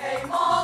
Hey, mom.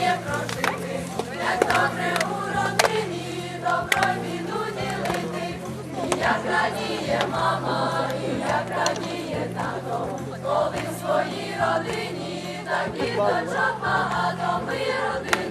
як добре у родині, добро й ділити, як радіє мама, як радіє тато, коли в своїй родині, так і дочок багато ми родини.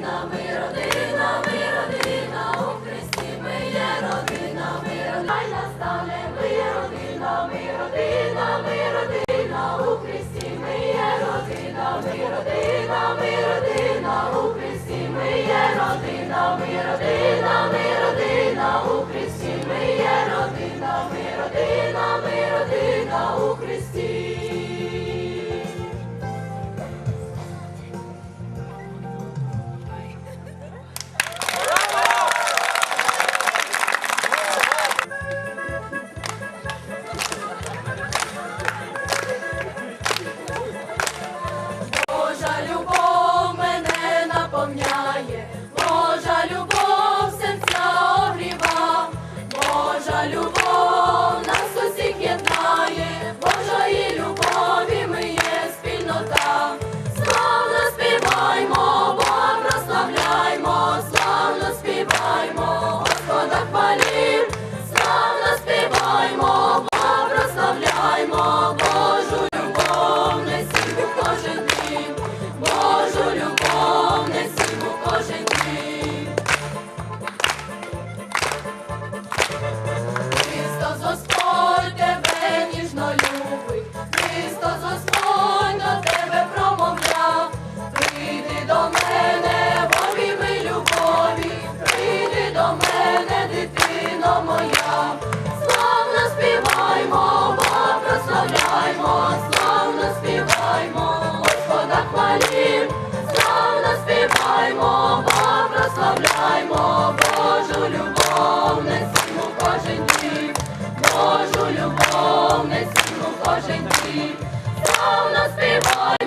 любов не несімо кожен день, Славно співає.